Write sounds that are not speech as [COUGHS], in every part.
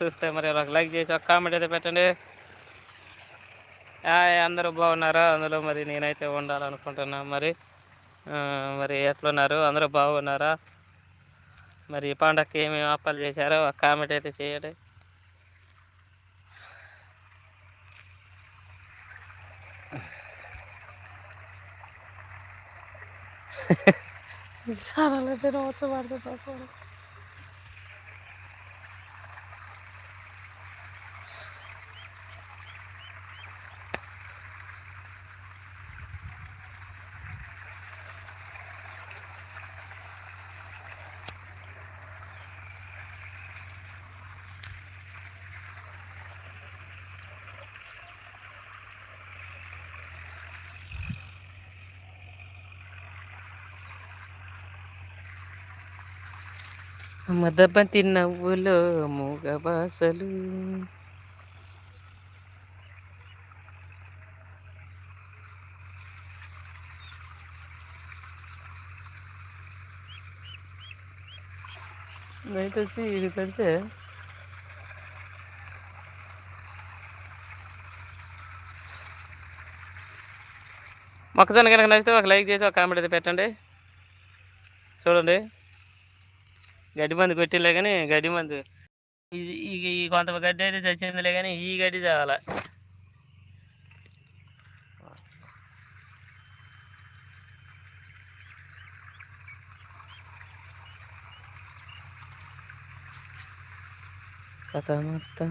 చూస్తే మరి ఒక లైక్ చేసి ఒక కామెంట్ అయితే పెట్టండి. అందరూ బాగున్నారా? అందులో మరి నేనైతే ఉండాలనుకుంటున్నా. మరి మరి ఎట్లున్నారు? అందరూ బాగున్నారా? మరి ఈ పండగకి ఏమేమి అప్పాలు చేశారో ఒక కామెంట్ అయితే చేయండి. [LAUGHS] చాలా తినవచ్చు పడుతుంది మదబంతి నవ్వులో మూగవాసలు. నైట్ వచ్చి ఇది పెడితే మొక్కజొన్న కనుక నచ్చితే ఒక లైక్ చేసి ఒక కామెంట్ అయితే పెట్టండి. చూడండి. గడ్డి మందు కొట్టిలే కానీ గడ్డి మందు. ఇది ఈ- కొంత గడ్డి అయితే చచ్చిందిలే కానీ ఈ గడ్డి చావాల? కథ మొత్తం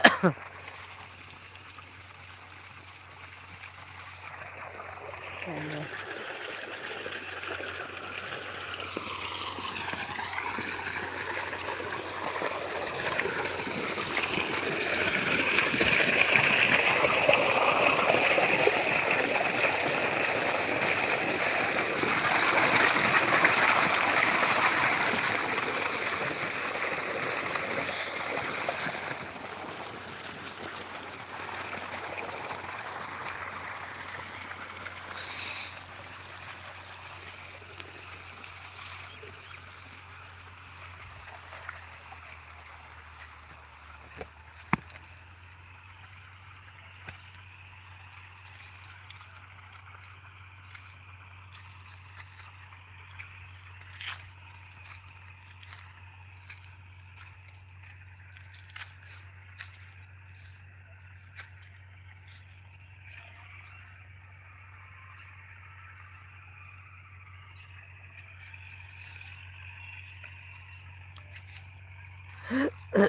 Uh-huh.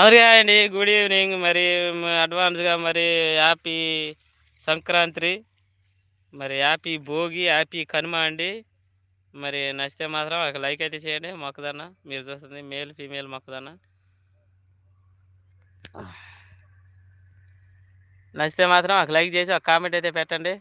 అందరికీ అండి. Good evening. మరి అడ్వాన్స్గా మరి హ్యాపీ సంక్రాంతి. మరి హ్యాపీ భోగి హ్యాపీ కనుమ అండి. మరి నచ్చితే మాత్రం ఒక లైక్ అయితే చేయండి. మొక్కదన్న మీరు చూస్తుంది మేల్ ఫీమేల్ మొక్కదన్న నచ్చితే మాత్రం ఒక లైక్ చేసి ఒక కామెంట్ అయితే పెట్టండి.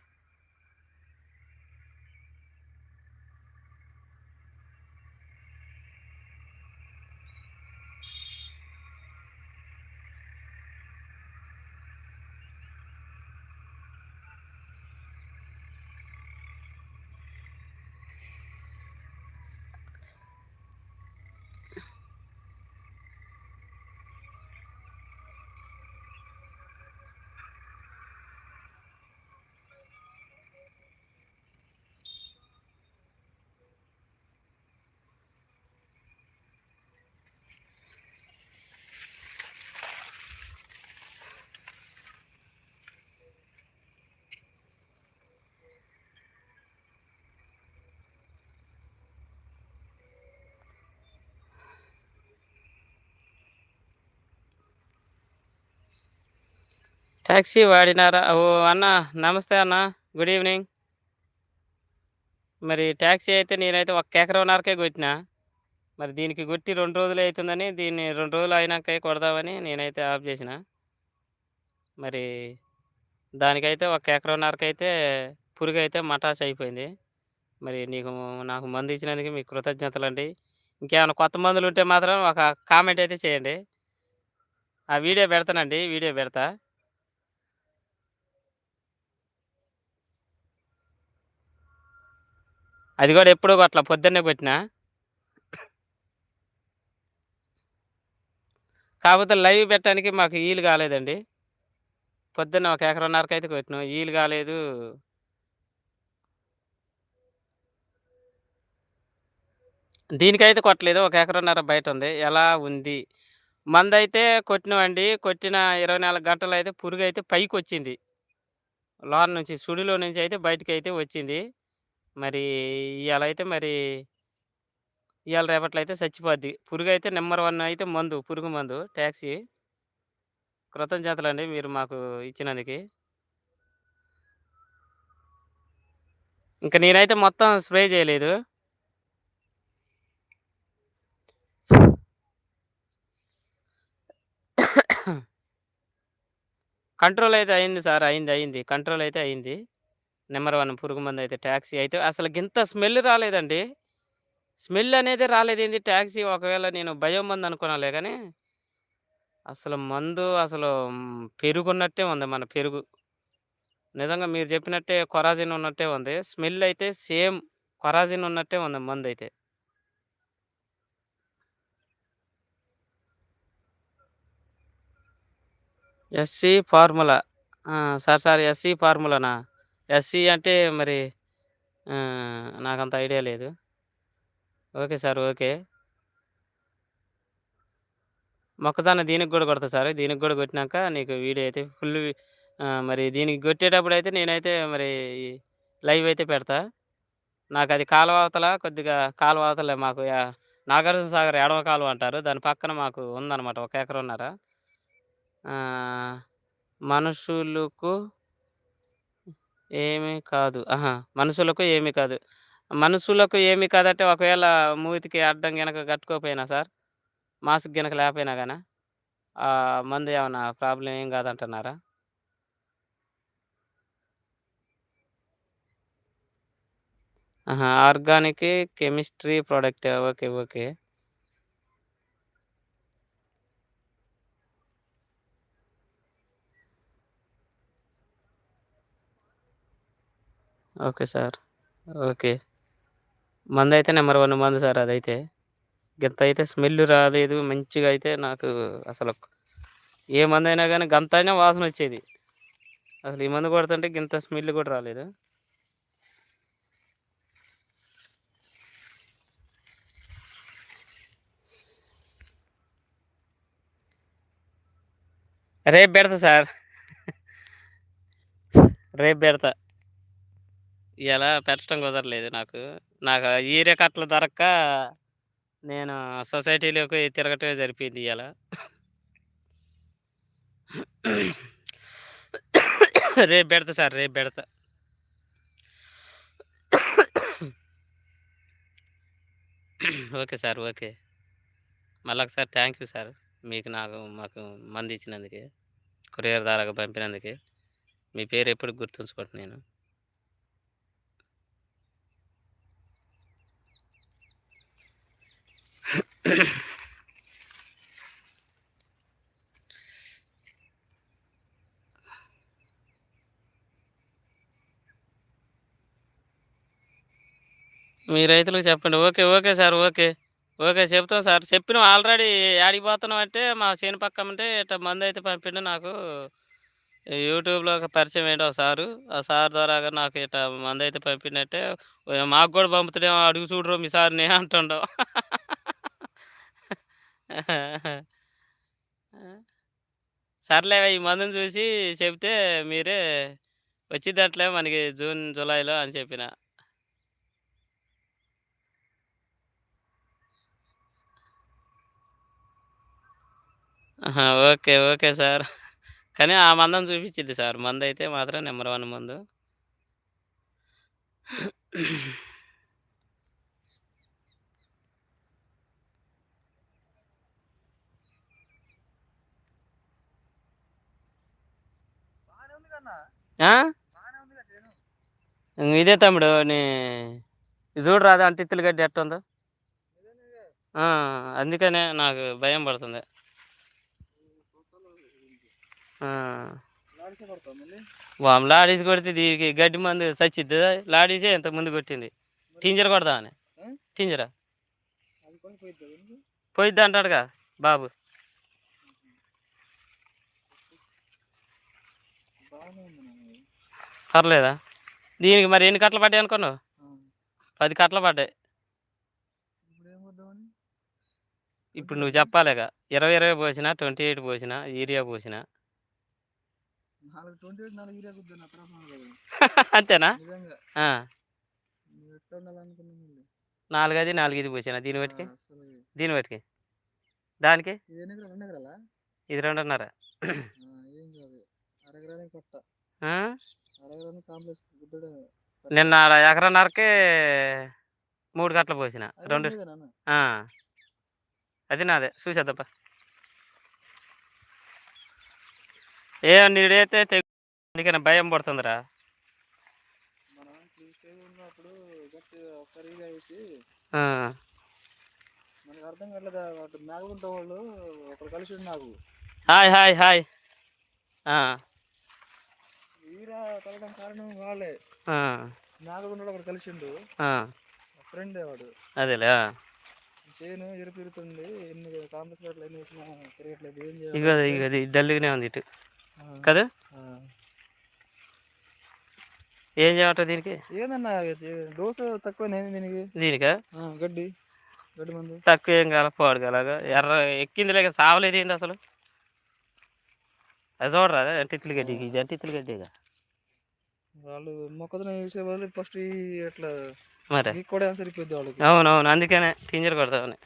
ట్యాక్సీ వాడినారా? ఓ అన్న నమస్తే అన్న. గుడ్ ఈవినింగ్ మరి ట్యాక్సీ అయితే నేనైతే ఒక ఎకరంన్నరకే కొట్టిన. మరి దీనికి కొట్టి రెండు రోజులు అవుతుందని దీన్ని రెండు రోజులు అయినాక కొడదామని నేనైతే ఆఫ్ చేసిన. మరి దానికైతే ఒక ఎకరంన్నరకి పురుగు అయితే మటాస్ అయిపోయింది. మరి నీకు నాకు మందు ఇచ్చినందుకు మీకు కృతజ్ఞతలు అండి. ఇంకేమైనా కొత్త మందులు ఉంటే మాత్రం ఒక కామెంట్ అయితే చేయండి. ఆ వీడియో పెడతానండి వీడియో పెడతా. అది కూడా ఎప్పుడో అట్లా పొద్దున్నే కొట్టినా. కాకపోతే లైవ్ పెట్టడానికి మాకు ఈలు కాలేదండి. పొద్దున్న ఒక ఎకరన్నరకు అయితే కొట్టినాం. ఈలు కాలేదు. దీనికైతే కొట్టలేదు. ఒక ఎకరన్నర బయట ఉంది. ఎలా ఉంది? మందైతే కొట్టినామండి. కొట్టిన ఇరవై నాలుగు గంటలు అయితే పురుగు అయితే పైకి వచ్చింది లోన్ నుంచి సుడిలో నుంచి అయితే బయటకి అయితే వచ్చింది. మరి ఇవాళ అయితే మరి ఇవాళ రేపట్లో అయితే చచ్చిపోద్ది పురుగు అయితే నెంబర్ వన్ అయితే మందు పురుగు మందు ట్యాక్సీ. కృతజ్ఞతలండి మీరు మాకు ఇచ్చినందుకు. ఇంకా నేనైతే మొత్తం స్ప్రే చేయలేదు. [COUGHS] కంట్రోల్ అయితే అయింది సార్ అయింది అయింది. కంట్రోల్ అయితే అయింది. నెంబర్ వన్ పురుగు మందు అయితే ట్యాక్సీ అయితే అసలు గింత స్మెల్ రాలేదండి. స్మెల్ అనేది రాలేదు. ఏంది ట్యాక్సీ ఒకవేళ నేను భయం మందు అనుకున్నాలే కానీ అసలు మందు అసలు పెరుగున్నట్టే ఉంది మన పెరుగు. నిజంగా మీరు చెప్పినట్టే కొరాజిన్ ఉన్నట్టే ఉంది. స్మెల్ అయితే సేమ్ కొరాజిన్ ఉన్నట్టే ఉంది మందు అయితే. SC formula. Sir sir SC ఫార్ములానా? SC అంటే మరి నాకంత ఐడియా లేదు. Okay sir okay. మొక్కజొన్న దీనికి కూడా కొడతా సార్ దీనికి కూడా కొట్టినాక నీకు వీడియో అయితే ఫుల్ మరి దీనికి కొట్టేటప్పుడు అయితే నేనైతే మరి లైవ్ అయితే పెడతా. నాకు అది కాలువ అవతల కొద్దిగా కాలువ అవతలే మాకు నాగార్జున సాగర్ ఎడమ కాలువ అంటారు దాని పక్కన మాకు ఉందన్నమాట ఒక ఎకరన్నర మనుషులకు ఏమీ కాదు. ఆహా! మనుషులకు ఏమీ కాదు. మనుషులకు ఏమీ కాదంటే ఒకవేళ మూతికి అడ్డం గనక కట్టుకోకపోయినా సార్ మాస్క్ గనక లేకపోయినా కానీ మందు ఏమన్నా ప్రాబ్లం ఏం కాదంటున్నారా? Organic chemistry product. Okay okay. Okay sir. Okay. మందు అయితే నెంబర్ వన్ మంది సార్ అదైతే. గంత అయితే స్మెల్ రాలేదు మంచిగా అయితే నాకు అసలు ఏ మందు అయినా కానీ గంత అయినా వాసన వచ్చేది. అసలు ఈ మందు కొడుతుంటే గింత స్మెల్ కూడా రాలేదు. రేపు పెడతా సార్. రేపు పెడతా. ఇలా పెట్టడం కుదరలేదు నాకు. నాకు ఈరే కట్టలు దొరక్క నేను సొసైటీలోకి తిరగటమే జరిపింది ఇలా రేపు పెడతా సార్ రేపు పెడతా. Okay sir okay. మళ్ళీ ఒకసారి థ్యాంక్ యూ సార్. మీకు నాకు మాకు మంది ఇచ్చినందుకు కొరియర్ ద్వారా పంపినందుకు. మీ పేరు ఎప్పుడు గుర్తుంచుకుంటాను నేను. మీ రైతులకు చెప్పండి. Okay okay sir okay. Okay చెప్తాం సార్. చెప్పినాం ఆల్రెడీ ఆడిపోతున్నాం పోతున్నాం అంటే మా చేను పక్క అంటే ఇట్లా మంది అయితే పంపిండు. నాకు యూట్యూబ్లో ఒక పరిచయం ఏంటో సారు. ఆ సార్ ద్వారా నాకు ఇట్లా మంది అయితే పంపిండంటే మాకు కూడా పంపుతాడేమో అడుగు చూడరు మీ సార్ని అంటుండవు సర్లే ఈ మందుని చూసి చెప్తే మీరే వచ్చిద్దట్లే మనకి జూన్ జూలైలో అని చెప్పిన ఆహా! ఓకే. Okay sir. కానీ ఆ మందం చూపిచ్చిద్ది సార్. మందైతే మాత్రం నంబర్ 1 మందు. ఆ? ఇంగ ఇదే తమ్ముడు నీ ఇది చూడరాదా అంటిత్తులు గడ్డి ఎట్టుందో? అందుకనే నాకు భయం పడుతుంది. ఆ! వామ్మో! లాడీస్ కొడితే దీనికి గడ్డి మందు సచ్చిద్దా? లాడీసే ఇంతకుముందు కొట్టింది. టింజర్ కొడదామని. టింజరా? పోయిద్ది అంటాడుగా బాబు. పర్లేదా? దీనికి మరి ఎన్ని కట్టలు పడ్డాయి అనుకున్నావు? 10 కట్టలు పడ్డాయి. ఇప్పుడు నువ్వు చెప్పాలిగా. 20, 20 పోసినా, 28 పోసినా, యూరియా పోసినా. [LAUGHS] అంతేనా? ఆ! 4 అది, 4 ఇది పోసినా దీని బట్టికి? దీని బట్టికి? దానికి? ఇది 2.5 ఆ? నిన్న ఎకరన్నరకి 3 కట్టలు పోసిన. 2 ఆ! అది నాదే. చూసేద్దాంపా. ఏ నీడైతే అందుకనే భయం పడుతుందిరా. ఆ! Hi hi hi. ఆ! ఆ! ఆ! ఫ్రెండే వాడు అదేలే. చేను ఎరుతుంది ఎన్ని గట్ల ఎన్ని వేసినా తిరగట్లేదు ఏం చేయాలి ఇది డల్‌గానే ఉంది ఇటు. కదా? ఏం చేయమంటావు దీనికి? ఏందన్నా డోసు తక్కువ దీనికి గడ్డి గడ్డి మందు తక్కువ ఏం కాల పాడు కాలాగా ఎర్ర ఎక్కింది లేక సావలేదు ఏంది అసలు? అది చూడరా అంటిత్తుల గడ్డికి ఇది అంటిత్తుల గడ్డిగా. వాళ్ళు మొక్కజొన్న వేసే వాళ్ళు ఫస్ట్ ఈ అట్లా మరి. కూడా సరిపోద్ది వాళ్ళకి అవునవును అందుకనే టింజర్ కొడతామని.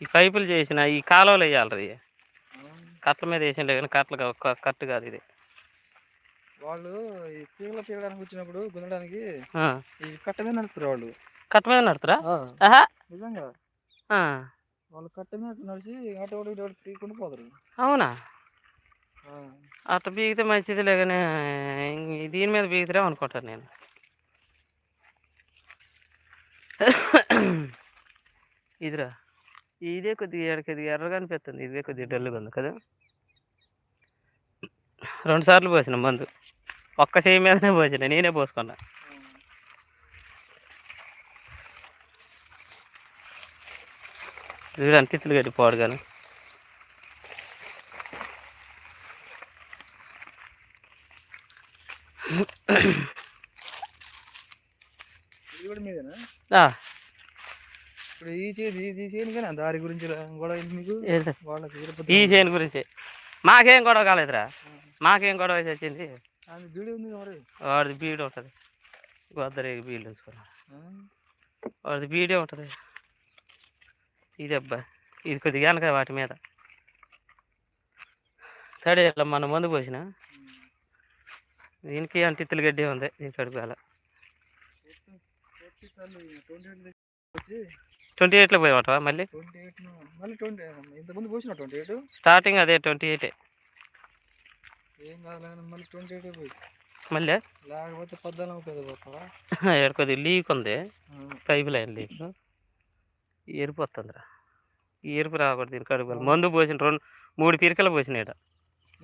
ఈ పైపులు చేసిన ఈ కాలువలు వేయాలి కట్టల మీద వేసిండే కానీ కట్టలు కట్టు కాదు ఇది. వాళ్ళు ఈ తీగలు తీయడానికి వచ్చినప్పుడు గుంజడానికి ఆ. ఈ కట్ట మీద నడుపుతారు వాళ్ళు కట్ట మీద ఆహా. నిజంగా ఆ. వాళ్ళు కట్ట మీద నడిచి అటు ఒకటి పోతారు అవునా? అట్ట బీగితే మంచిది లేకనే దీని మీద బీగుతారేమో అనుకుంటాను నేను. ఇదిరా ఇదే కొద్దిగా ఎడకది ఎర్రగా అనిపిస్తుంది ఇదే కొద్దిగా డల్గా ఉంది కదా. రెండు సార్లు పోసిన మందు ఒక్క చేయి మీదనే పోసిన నేనే పోసుకున్నా. చూడు అంతిత్తులు అంటిత్తులు పాడు పోడు కానీ ఇది కూడా మీదేనా ఆ, ఇప్పుడు ఈ చేతి ఈ చేయను కానీ దారి గురించి ఈ చేను గురించి. మాకేం గొడవ కాలేదురా. మాకేం గొడవ వేసి వచ్చింది వాడిది బీడు ఉంటుంది. గొద్దరికి బీడు ఉంచుకున్నాడు ఆ, వాడిది బీడే ఉంటుంది. ఇది అబ్బా ఇది కొద్దిగా వెనక వాటి మీద. తడి ఇట్లా మన మందు పోసిన. దీనికి అంటిత్తులు గడ్డి ఉంది దీనికి అడుగుల ట్వంటీ ఎయిట్లో పోయావటవా మళ్ళీ? స్టార్టింగ్ అదే ట్వంటీ ఎయిటే. మళ్ళీ? లేకపోతే పద్నాలుగు లీక్ ఉంది. Pipeline leak. ఎరుపు వస్తుందిరా. ఈ ఎరుపు రాకూడదు దీనికి అడుగులు మందు పోసిన రెండు మూడు పిరికలు పోసిన ఈడ.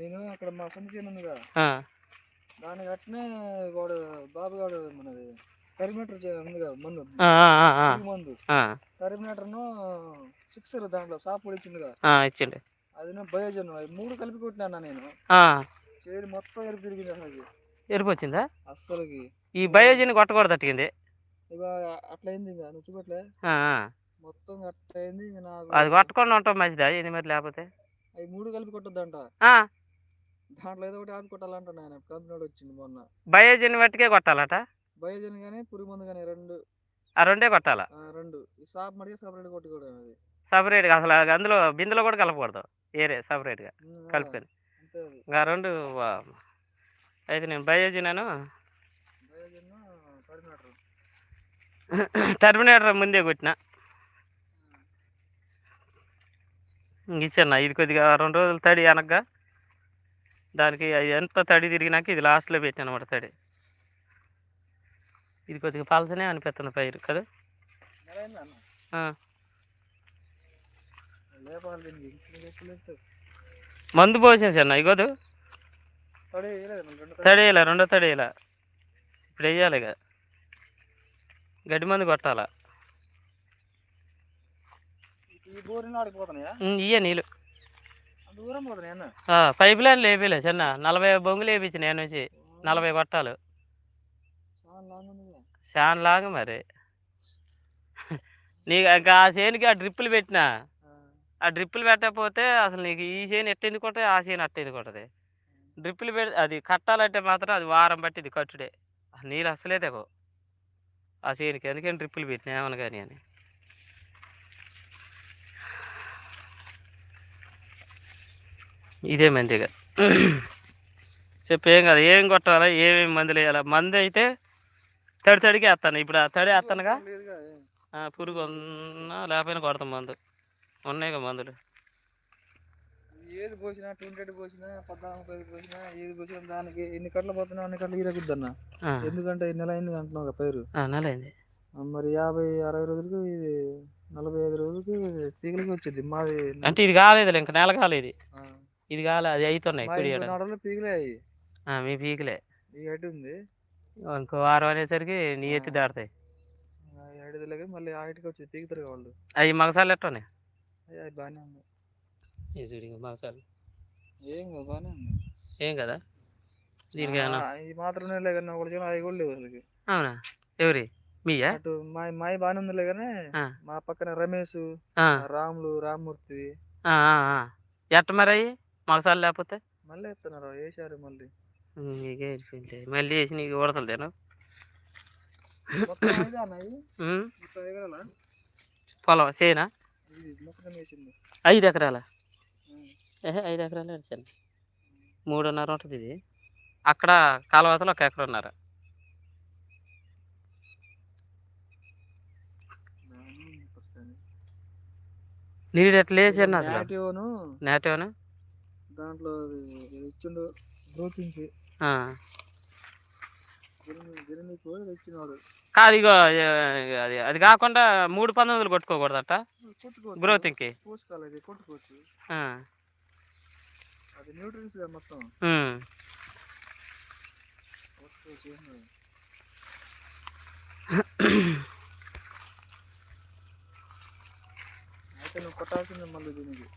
నేను అక్కడ మా దాని అట్నే వాడు బాబు గాడు మనది మందు. ఆ, ఆ, పురుగు మందు. ఆ, కరీమీటర్ను సిక్సర్ దాంట్లో సాప్ పొడిచిందిగా ఆ, ఇచ్చిండి. అది బయోజన్. మూడు కలిపి కొట్టినా నేను. చేతి మొత్తం ఎరుపు తిరిగింది అసలు ఎరుపు వచ్చిందా? అస్సలకి. ఈ బయోజిన్ కొట్టకూడదు అట్టింది ఇక అట్లా అయింది ఇంకా నువ్వు చూపట్లే. మొత్తం అట్లా అయింది ఇంకా నాకు. అది కొట్టకుండా ఉంటాం మంచిదా. ఇది మరి లేకపోతే? అవి మూడు కలిపి కొట్టద్దంట. దాంట్లో ఏదో ఒకటి ఆపి కొట్టాలంటున్నా ఆయన కంపెనీ వాడు వచ్చింది మొన్న. బయోజిన్ బట్టికే కొట్టాలట? బయోజన్ కానీ పురుగు మందు కానీ రెండు. ఆ రెండే కొట్టాలా? ఆ, రెండు. ఈ సాప్ మడిగా సపరేట్ కొట్టుకోవడం అది. సపరేట్గా అసలు అది అందులో బిందులో కూడా కలపకూడదు. ఏరే సపరేట్గా ఉమ్, ఆ, కలుపుకొని అంతే అది. ఇంకా రెండు వా- అయితే నేను బయోజిన్ అను బయోజన్ టర్మినేటర్ ముందే కొట్టిన. ఇచ్చాను ఇది కొద్దిగా రెండు రోజులు తడి అనగా దానికి ఎంత తడి తిరిగినాక ఇది లాస్ట్లో పెట్టాను అనమాట తడి. ఇది కొద్దిగా పలసనే అనిపిస్తుంది పైరు కదా. మందు పోసిన ఇగోదు తడి వేయలేదు మళ్ళీ రెండు తడేయాల రెండో తడేయాల ఇప్పుడు వేయాలి ఇక గడ్డి మందు కొట్టాలా? ఇయ్య నీళ్ళు అంత దూరం పోతున్నాయి అన్న ఆ, పైప్ లైన్ లేపిలే చిన్న. నలభై బొంగులు వేపించిన నేను నుంచి. నలభై కొట్టాలు చాలా లాంగ్ మరి. [LAUGHS] నీకు ఇంకా ఆ చేనుకి ఆ డ్రిప్పులు పెట్టినా. ఆ. డ్రిప్పులు పెట్టకపోతే అసలు నీకు ఈ చేను ఎట్ట ఎందుకు కొట్టదు ఆ చేను అట్ట ఎందుకు కొట్టదు డ్రిప్పులు పెడి అది కట్టాలంటే మాత్రం అది వారం బట్టి ఇది కట్టుడే. నీళ్ళు అసలే ఆ చేనుకి. అందుకని డ్రిప్పులు పెట్టినా ఏమని కానీ అని. ఇదే మంచిగా చెప్పు కదా ఏం కొట్టాలా ఏమేమి మందులు వేయాలా. మందు అయితే తడి తడికి వేస్తాను. ఇప్పుడు తడి వేస్తానుగా. పురుగు ఉన్నా లేకపోయినా కొడతాం మందు. ఉన్నాయిగా మందులు. ఏది పోసినా పోసినా పద్నాలుగు పది పోసినా ఏది పోసినా దానికి ఎన్ని కట్టలు పోతున్నా అన్ని కట్టలు ఎందుకంటే నెల అయింది అంటున్నావు కదా పైరు. ఆ, మరి యాభై అరవై రోజులకి ఇది నలభై ఐదు రోజులకి తీగలకి వచ్చింది. మాది అంటే ఇది కాలేదు ఇంకా నెల కాలేదు. ఇది కాలే అది అవుతున్నాయి మా కుడి మీ పీకలే. ఉంది. ఇంకో వారం అనేసరికి నీ ఎత్తి దాడతాయి మళ్ళీ వచ్చి వాళ్ళు. అవి మగసాలు ఎట్టనే బాగానే ఉంది మగసాలు ఏం కాదు బాగానే ఉంది ఏం కదా? దీనికి ఏమన్నా? ఆ, ఈ మాత్రమే లేకన్నా ఒకటి చెప్పిన అవి కూడా లేవు అసలుకి. అవునా? ఎవరి? మీయా? అటు మా మాయ బాగానే ఉందిలే కానీ ఆ. మా పక్కన రమేష్ రాములు రామ్మూర్తి. ఎట్ట మరి మగసాలు లేకపోతే? మళ్ళీ ఎత్తున్నారు వేసారు మళ్ళీ. నీకే మళ్ళీ వేసి నీకు ఎగరాలా పొలం వేసింది. ఐదు ఎకరాల? ఐదు ఎకరాలు అడిచాను మూడున్నర ఉంటుంది ఇది. అక్కడ కాలువతలో ఒక ఎకరన్నర. నీళ్ళు ఎట్లా వేసాను అసలు? నేటివ్నా? దాంట్లో ఇచ్చిండు ఇచ్చినాడు కాదు ఇగో అది అది కాకుండా మూడు పంతొమ్మిదిలు కొట్టుకోకూడదట. గ్రోతింగ్కి. పోసుకోవాలి కొట్టుకోవచ్చు. అది న్యూట్రియన్స్ మొత్తం. [COUGHS] అయితే నువ్వు కొట్టాల్సిందే మళ్ళీ దీనికి.